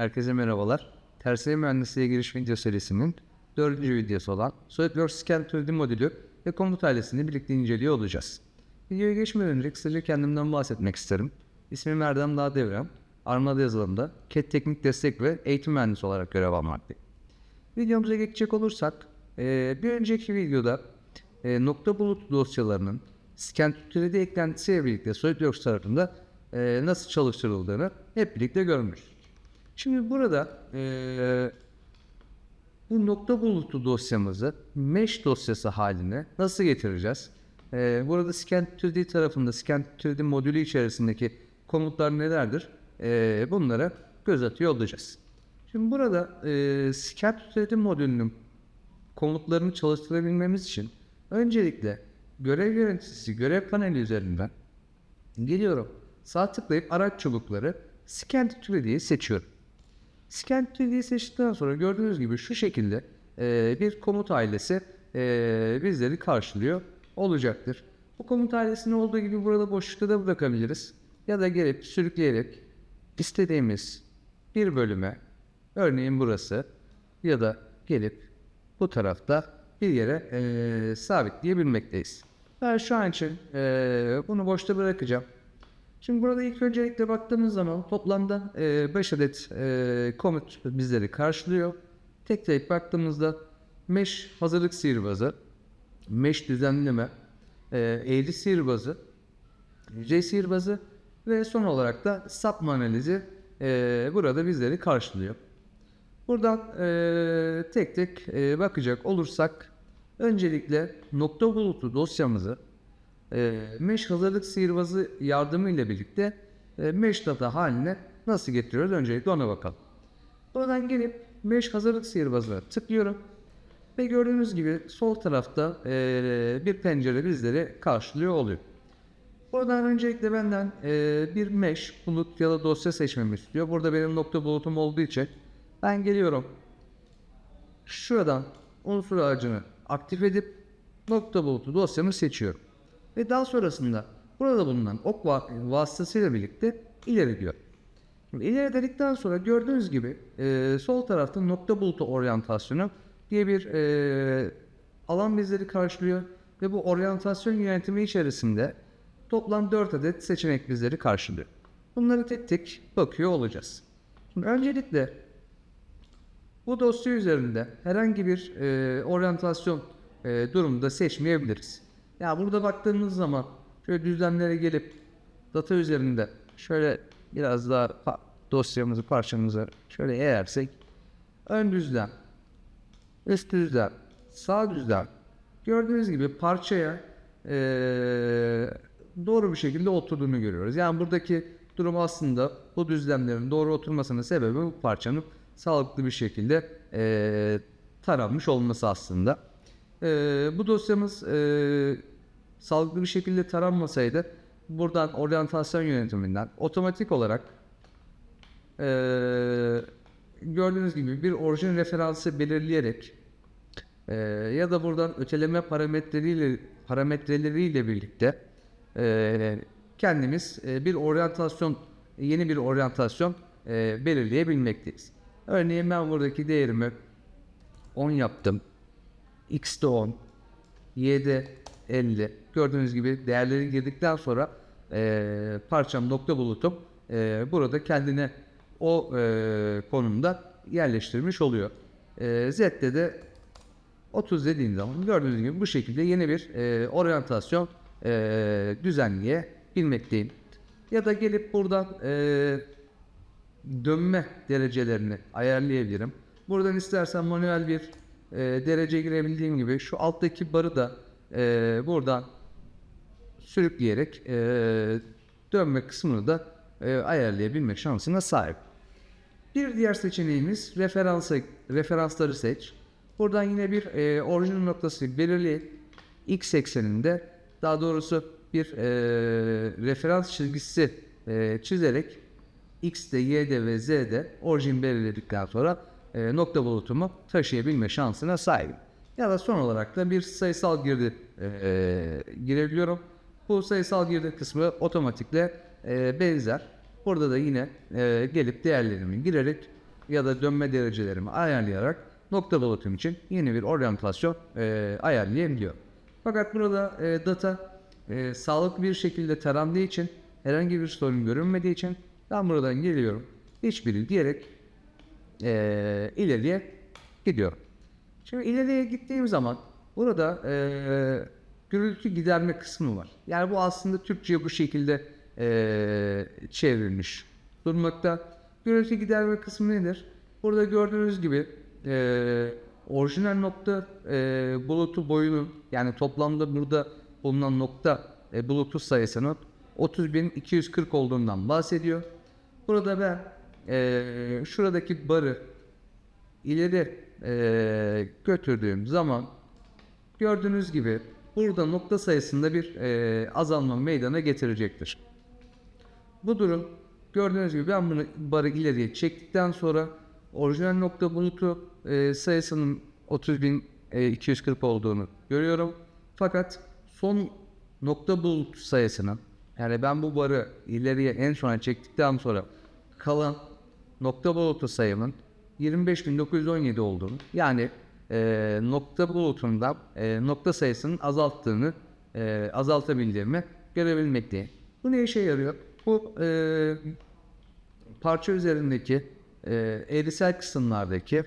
Herkese merhabalar. Tersine mühendisliğe giriş video serisinin dördüncü videosu olan SolidWorks Scan 3D modülü ve komut ailesini birlikte inceliyor olacağız. Videoya geçmeden önce kısaca kendimden bahsetmek isterim. İsmim Erdem Dağdevrem. Armada yazılımda CAD teknik destek ve eğitim mühendisi olarak görev almaktayım. Videomuza geçecek olursak, eee, bir önceki videoda eee, nokta bulut dosyalarının Scan 3D eklentisiyle birlikte SolidWorks tarafında eee, nasıl çalıştırıldığını hep birlikte görmüş. Şimdi burada eee, bu nokta bulutu dosyamızı mesh dosyası haline nasıl getireceğiz? Eee, burada Scan 3D tarafında Scan 3D modülü içerisindeki komutlar nelerdir? Eee, bunlara göz atıyor olacağız. Şimdi burada eee Scan 3D modülünün komutlarını çalıştırabilmemiz için öncelikle görev yöneticisi görev paneli üzerinden geliyorum. Sağ tıklayıp araç çubukları Scan 3D'yi seçiyorum. Scan 3D'yi seçtikten sonra gördüğünüz gibi şu şekilde eee, bir komut ailesi eee, bizleri karşılıyor olacaktır. Bu komut ailesini olduğu gibi burada boşlukta da bırakabiliriz. Ya da gelip sürükleyerek istediğimiz bir bölüme örneğin burası ya da gelip bu tarafta bir yere eee sabitleyebilmekteyiz. Ben şu an için eee, bunu boşta bırakacağım. Şimdi burada ilk öncelikle baktığımız zaman toplamda 5 adet eee, komut bizleri karşılıyor. Tek tek baktığımızda mesh hazırlık sihirbazı, mesh düzenleme, eee eğri sihirbazı, yüzey sihirbazı ve son olarak da sapma analizi burada bizleri karşılıyor. Buradan tek tek bakacak olursak öncelikle nokta bulutu dosyamızı eee mesh hazırlık sihirbazı yardımıyla birlikte eee, mesh data haline nasıl getiriyoruz öncelikle ona bakalım. Buradan gelip mesh hazırlık sihirbazına tıklıyorum ve gördüğünüz gibi sol tarafta eee, bir pencere bizleri karşılıyor oluyor. Buradan öncelikle benden eee, bir mesh bulut ya da dosya seçmemi istiyor. Burada benim nokta bulutum olduğu için ben geliyorum. Şuradan unsur ağacını aktif edip nokta bulutu dosyamı seçiyorum. Ve daha sonrasında burada bulunan ok va- vasıtasıyla birlikte ileri diyor. Şimdi dedikten sonra gördüğünüz gibi eee, sol tarafta nokta bulutu oryantasyonu diye bir eee, alan bizleri karşılıyor ve bu oryantasyon yönetimi içerisinde toplam 4 adet seçenek bizleri karşılıyor. Bunları tek tek bakıyor olacağız. Şimdi öncelikle bu dosya üzerinde herhangi bir e, oryantasyon e, durumda seçmeyebiliriz. Ya burada baktığımız zaman şöyle düzlemlere gelip data üzerinde şöyle biraz daha dosyamızı parçamızı şöyle eğersek ön düzlem, üst düzlem, sağ düzlem gördüğünüz gibi parçaya e, doğru bir şekilde oturduğunu görüyoruz. Yani buradaki durum aslında bu düzlemlerin doğru oturmasının sebebi bu parçanın sağlıklı bir şekilde e, taranmış olması aslında. E, bu dosyamız e, sağlıklı bir şekilde taranmasaydı buradan oryantasyon yönetiminden otomatik olarak e, gördüğünüz gibi bir orijin referansı belirleyerek ee, ya da buradan öteleme parametreleriyle parametreleriyle birlikte e, kendimiz e, bir oryantasyon yeni bir oryantasyon e, belirleyebilmekteyiz. Örneğin ben buradaki değerimi 10 yaptım. X'de 10, Y'de 50. Gördüğünüz gibi değerleri girdikten sonra e, parçam nokta bulutum e, burada kendine o e, konumda yerleştirmiş oluyor. E, Z'de de 30 dediğim zaman gördüğünüz gibi bu şekilde yeni bir e, oryantasyon e, düzenleyebilmekteyim. Ya da gelip buradan e, dönme derecelerini ayarlayabilirim. Buradan istersen manuel bir e, derece girebildiğim gibi şu alttaki barı da e, buradan sürükleyerek e, dönme kısmını da e, ayarlayabilme şansına sahip. Bir diğer seçeneğimiz referansa, referansları seç. Buradan yine bir e, orijin noktası belirleyip x ekseninde daha doğrusu bir e, referans çizgisi e, çizerek x'de, y'de ve z'de orijin belirledikten sonra e, nokta bulutumu taşıyabilme şansına sahibim. Ya da son olarak da bir sayısal girdi e, girebiliyorum. Bu sayısal girdi kısmı otomatikle e, benzer. Burada da yine e, gelip değerlerimi girerek ya da dönme derecelerimi ayarlayarak nokta bulutum için yeni bir oryantasyon e, ayarlayabiliyor. Fakat burada e, data e, sağlıklı bir şekilde tarandığı için herhangi bir sorun görünmediği için ben buradan geliyorum. Hiçbiri diyerek e, ileriye gidiyorum. Şimdi ileriye gittiğim zaman burada e, gürültü giderme kısmı var. Yani bu aslında Türkçe'ye bu şekilde e, çevrilmiş durmakta. Gürültü giderme kısmı nedir? Burada gördüğünüz gibi e, orijinal nokta e, bulutu boyunun yani toplamda burada bulunan nokta e, bulutu sayısının 30.240 olduğundan bahsediyor. Burada ben e, şuradaki barı ileri e, götürdüğüm zaman gördüğünüz gibi burada nokta sayısında bir e, azalma meydana getirecektir. Bu durum gördüğünüz gibi ben bunu barı ileriye çektikten sonra orijinal nokta bulutu e, sayısının 30.240 olduğunu görüyorum. Fakat son nokta bulut sayısının yani ben bu barı ileriye en sona çektikten sonra kalan nokta bulutu sayımın 25.917 olduğunu yani e, nokta bulutundan e, nokta sayısının azalttığını e, azaltabildiğimi görebilmekteyim. Bu ne işe yarıyor? Bu e, parça üzerindeki e, eğrisel kısımlardaki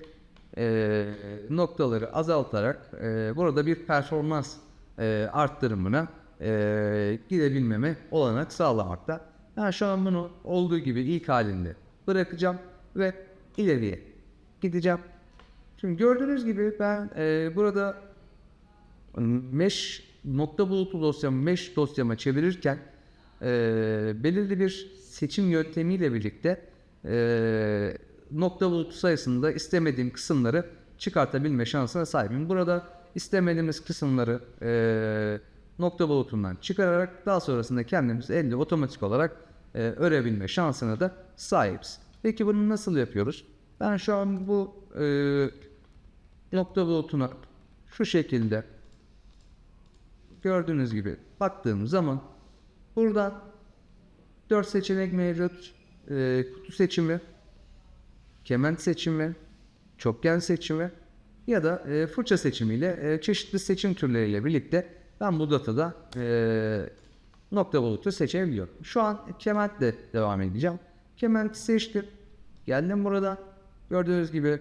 e, noktaları azaltarak e, burada bir performans e, arttırımına e, gidebilmeme olanak sağlamakta. Ben şu an bunu olduğu gibi ilk halinde bırakacağım ve ileriye gideceğim. Şimdi gördüğünüz gibi ben e, burada mesh nokta bulutu dosyamı mesh dosyama çevirirken e, belirli bir seçim yöntemiyle birlikte e, nokta bulutu sayısında istemediğim kısımları çıkartabilme şansına sahibim. Burada istemediğimiz kısımları e, nokta bulutundan çıkararak daha sonrasında kendimiz elde otomatik olarak e, örebilme şansına da sahibiz. Peki bunu nasıl yapıyoruz? Ben şu an bu e, nokta bulutuna şu şekilde gördüğünüz gibi baktığım zaman buradan 4 seçenek mevcut. E, kutu seçimi, kement seçimi, çokgen seçimi ya da e, fırça seçimiyle e, çeşitli seçim türleriyle birlikte ben bu datada e, nokta bulutu seçebiliyorum. Şu an kementle devam edeceğim. Kementi seçtim. Geldim burada. Gördüğünüz gibi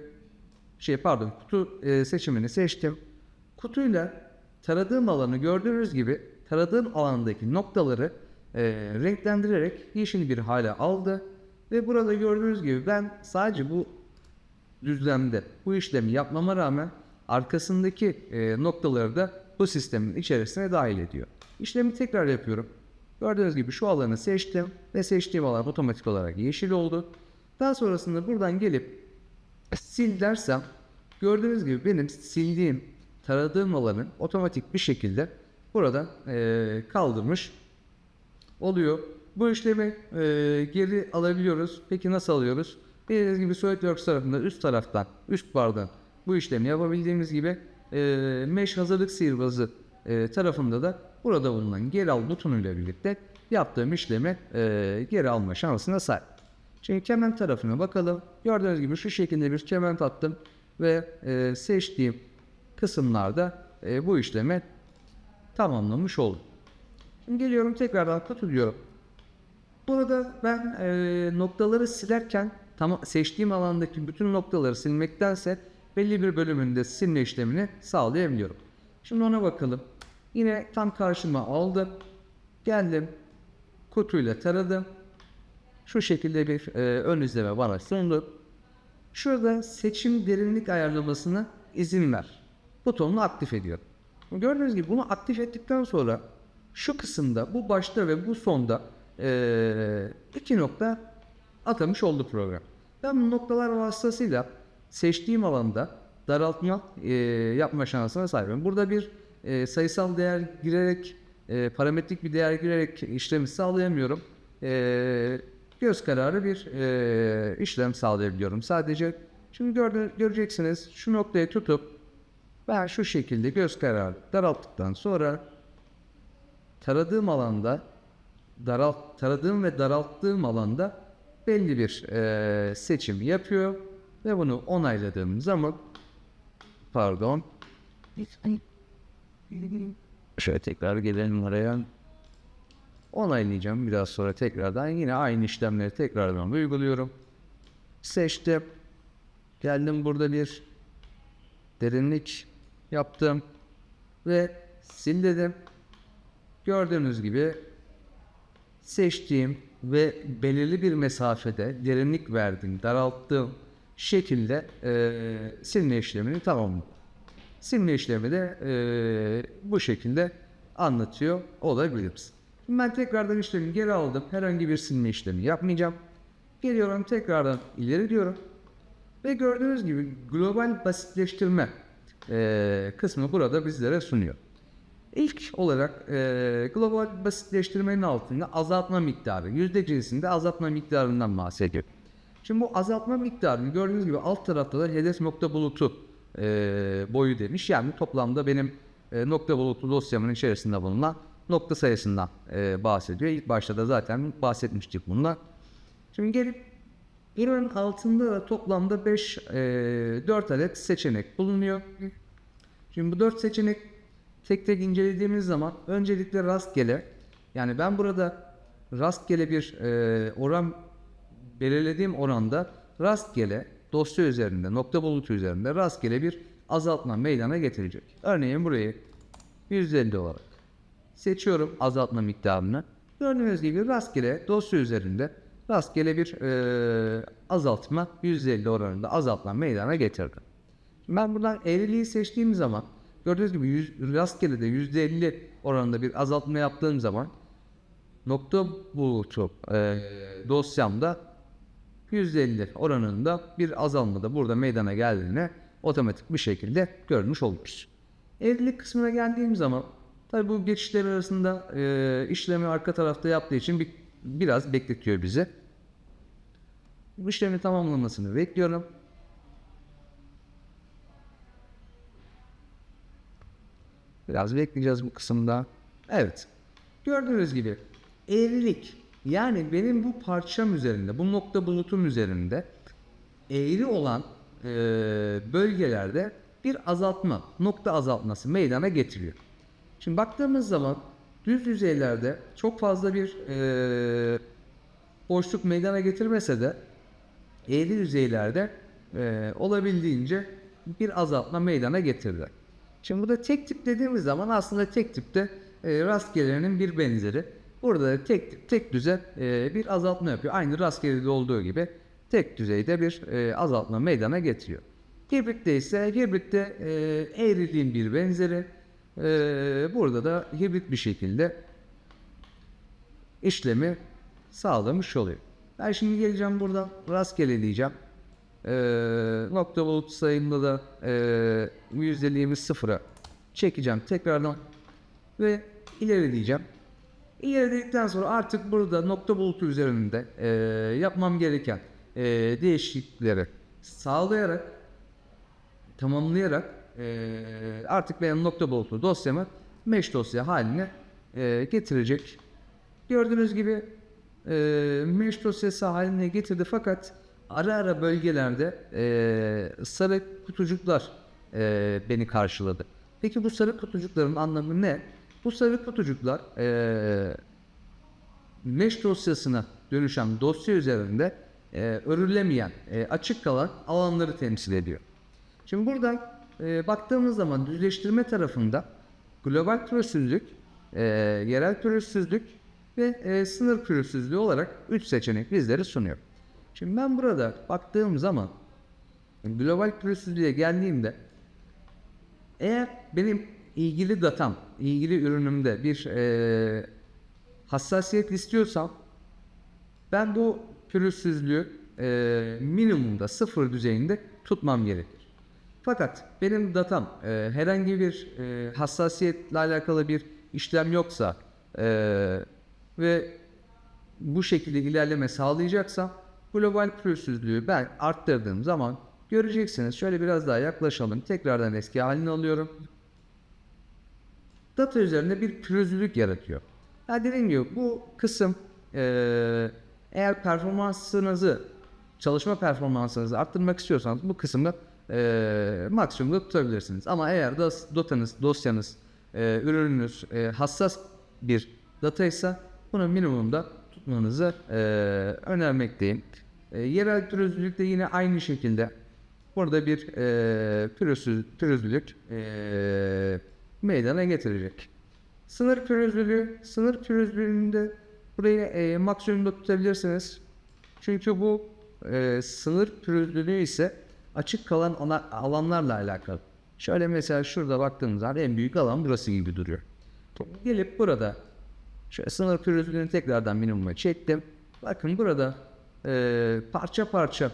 şey pardon kutu e, seçimini seçtim. Kutuyla taradığım alanı gördüğünüz gibi taradığım alandaki noktaları e, renklendirerek yeşil bir hale aldı. Ve burada gördüğünüz gibi ben sadece bu düzlemde bu işlemi yapmama rağmen arkasındaki e, noktaları da bu sistemin içerisine dahil ediyor. İşlemi tekrar yapıyorum. Gördüğünüz gibi şu alanı seçtim ve seçtiğim alan otomatik olarak yeşil oldu. Daha sonrasında buradan gelip sil dersem gördüğünüz gibi benim sildiğim, taradığım alanı otomatik bir şekilde burada e, kaldırmış oluyor. Bu işlemi e, geri alabiliyoruz. Peki nasıl alıyoruz? Bildiğiniz gibi SolidWorks tarafında üst taraftan, üst bardan bu işlemi yapabildiğimiz gibi e, Mesh hazırlık sihirbazı e, tarafında da burada bulunan geri al butonuyla birlikte yaptığım işlemi e, geri alma şansına sahip. Şimdi kemen tarafına bakalım. Gördüğünüz gibi şu şekilde bir kemen attım ve e, seçtiğim kısımlarda e, bu işlemi tamamlamış oldum. Şimdi geliyorum tekrardan kutu diyorum. Burada ben e, noktaları silerken tam seçtiğim alandaki bütün noktaları silmektense belli bir bölümünde silme işlemini sağlayabiliyorum. Şimdi ona bakalım. Yine tam karşıma aldım. Geldim. Kutuyla taradım. Şu şekilde bir e, ön izleme bana sundu. Şurada seçim derinlik ayarlamasına izin ver. Butonunu aktif ediyorum. Gördüğünüz gibi bunu aktif ettikten sonra şu kısımda bu başta ve bu sonda e, iki nokta atamış oldu program. Ben bu noktalar vasıtasıyla seçtiğim alanda daraltma e, yapma şansına sahibim. Burada bir e, sayısal değer girerek, e, parametrik bir değer girerek işlemi sağlayamıyorum. E, göz kararı bir e, işlem sağlayabiliyorum. Sadece. Şimdi gördü, göreceksiniz şu noktayı tutup ben şu şekilde göz kararı daralttıktan sonra taradığım alanda daralt, taradığım ve daralttığım alanda belli bir e, seçim yapıyor Ve bunu onayladığım zaman pardon. Şöyle tekrar gelelim oraya onaylayacağım biraz sonra tekrardan yine aynı işlemleri tekrardan uyguluyorum seçtim geldim burada bir derinlik yaptım ve sil dedim gördüğünüz gibi seçtiğim ve belirli bir mesafede derinlik verdiğim, daralttığım şekilde eee silme işlemini tamamladım. Silme işlemi de eee, bu şekilde anlatıyor olabiliriz. Ben tekrardan işlemi geri aldım. Herhangi bir silme işlemi yapmayacağım. Geliyorum tekrardan ileri diyorum. Ve gördüğünüz gibi global basitleştirme eee, kısmı burada bizlere sunuyor. İlk olarak eee, global basitleştirmenin altında azaltma miktarı, yüzde cinsinde azaltma miktarından bahsediyor. Şimdi bu azaltma miktarını gördüğünüz gibi alt tarafta da hedef nokta bulutu eee, boyu demiş. Yani toplamda benim eee, nokta bulutu dosyamın içerisinde bulunan nokta sayısından eee, bahsediyor. İlk başta da zaten bahsetmiştik bundan. Şimdi gelip İran'ın altında da toplamda 5, 4 adet seçenek bulunuyor. Şimdi bu 4 seçenek tek tek incelediğimiz zaman öncelikle rastgele yani ben burada rastgele bir e, oran belirlediğim oranda rastgele dosya üzerinde nokta bulutu üzerinde rastgele bir azaltma meydana getirecek. Örneğin burayı 150 olarak seçiyorum azaltma miktarını. Gördüğünüz gibi rastgele dosya üzerinde rastgele bir e, azaltma 150 oranında azaltma meydana getirdim. Ben buradan eğriliği seçtiğim zaman gördüğünüz gibi yüz, rastgele de %50 oranında bir azaltma yaptığım zaman nokta bulutu e, dosyamda %50 oranında bir azalma da burada meydana geldiğini otomatik bir şekilde görmüş oluruz. Evlilik kısmına geldiğim zaman tabi bu geçişler arasında e, işlemi arka tarafta yaptığı için bir, biraz bekletiyor bizi. Bu işlemi tamamlamasını bekliyorum. Biraz bekleyeceğiz bu kısımda. Evet. Gördüğünüz gibi eğrilik yani benim bu parçam üzerinde, bu nokta bulutum üzerinde eğri olan e, bölgelerde bir azaltma, nokta azaltması meydana getiriyor. Şimdi baktığımız zaman düz yüzeylerde çok fazla bir e, boşluk meydana getirmese de eğri yüzeylerde e, olabildiğince bir azaltma meydana getirdi. Şimdi burada tek tip dediğimiz zaman aslında tek tipte e, rastgelenin bir benzeri. Burada da tek tip, tek düze e, bir azaltma yapıyor. Aynı rastgelede olduğu gibi tek düzeyde bir e, azaltma meydana getiriyor. Hibritte ise hibritte e, eğriliğin bir benzeri. E, burada da hibrit bir şekilde işlemi sağlamış oluyor. Ben şimdi geleceğim buradan rastgele diyeceğim. Ee, nokta bulut sayımda da e, yüzdeliğimi sıfıra çekeceğim tekrardan ve ileri diyeceğim. İleri dedikten sonra artık burada nokta bulutu üzerinde e, yapmam gereken e, değişiklikleri sağlayarak tamamlayarak e, artık benim nokta bulutu dosyamı mesh dosya haline e, getirecek. Gördüğünüz gibi e, mesh dosyası haline getirdi fakat ara ara bölgelerde e, sarı kutucuklar e, beni karşıladı. Peki bu sarı kutucukların anlamı ne? Bu sarı kutucuklar e, mesh dosyasına dönüşen dosya üzerinde örülemeyen, açık kalan alanları temsil ediyor. Şimdi buradan e, baktığımız zaman düzleştirme tarafında global pürüzsüzlük, e, yerel pürüzsüzlük ve e, sınır pürüzsüzlüğü olarak 3 seçenek bizleri sunuyor. Şimdi ben burada baktığım zaman global pürüzsüzlüğe geldiğimde eğer benim ilgili datam, ilgili ürünümde bir e, hassasiyet istiyorsam ben bu pürüzsüzlüğü e, minimumda sıfır düzeyinde tutmam gerekir. Fakat benim datam e, herhangi bir e, hassasiyetle alakalı bir işlem yoksa e, ve bu şekilde ilerleme sağlayacaksam global pürüzsüzlüğü ben arttırdığım zaman göreceksiniz. Şöyle biraz daha yaklaşalım. Tekrardan eski halini alıyorum. Data üzerinde bir pürüzlülük yaratıyor. Ya dediğim gibi bu kısım eee, eğer performansınızı çalışma performansınızı arttırmak istiyorsanız bu kısmı e, maksimumda tutabilirsiniz. Ama eğer dos, datanız, dosyanız, e, ürününüz e, hassas bir data ise bunu minimumda tutmanızı e, önermekteyim. E, yerel pürüzlülük de yine aynı şekilde burada bir e, pürüzsüz, pürüzlülük e, meydana getirecek. Sınır pürüzlülüğü, sınır pürüzlülüğünde burayı e, maksimumda tutabilirsiniz. Çünkü bu e, sınır pürüzlülüğü ise açık kalan ana- alanlarla alakalı. Şöyle mesela şurada baktığımız zaman en büyük alan burası gibi duruyor. Gelip burada şöyle sınır pürüzlülüğünü tekrardan minimuma çektim. Bakın burada e, parça parça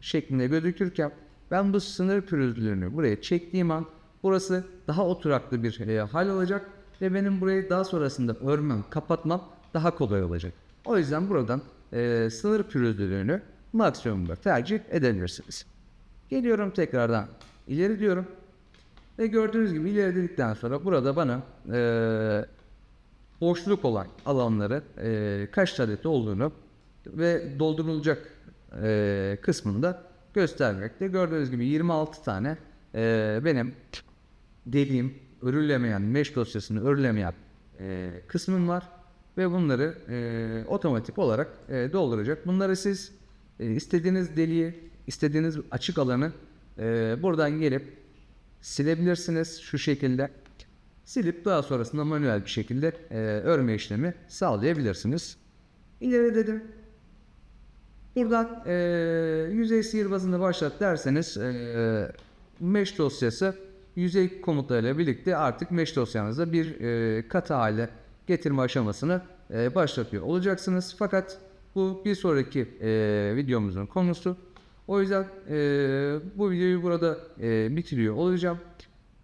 şeklinde gözükürken ben bu sınır pürüzlülüğünü buraya çektiğim an burası daha oturaklı bir e, hal alacak ve benim burayı daha sonrasında örmem, kapatmam daha kolay olacak. O yüzden buradan e, sınır pürüzlülüğünü maksimumda tercih edebilirsiniz. Geliyorum tekrardan ileri diyorum. Ve gördüğünüz gibi ileri dedikten sonra burada bana e, boşluk olan alanları e, kaç adet olduğunu ve doldurulacak e, kısmında göstermekte. Gördüğünüz gibi 26 tane e, benim dediğim örülemeyen, mesh dosyasını örülemeyen e, kısmım var ve bunları e, otomatik olarak e, dolduracak. Bunları siz e, istediğiniz deliği, istediğiniz açık alanı e, buradan gelip silebilirsiniz şu şekilde. Silip daha sonrasında manuel bir şekilde e, örme işlemi sağlayabilirsiniz. İleri dedim. Buradan e, yüzey sihirbazını başlat derseniz e, mesh dosyası yüzey komutlarıyla birlikte artık mesh dosyanızda bir e, katı hale getirme aşamasını e, başlatıyor olacaksınız. Fakat bu bir sonraki e, videomuzun konusu. O yüzden e, bu videoyu burada e, bitiriyor olacağım.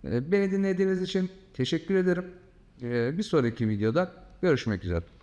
E, beni dinlediğiniz için teşekkür ederim. E, bir sonraki videoda görüşmek üzere.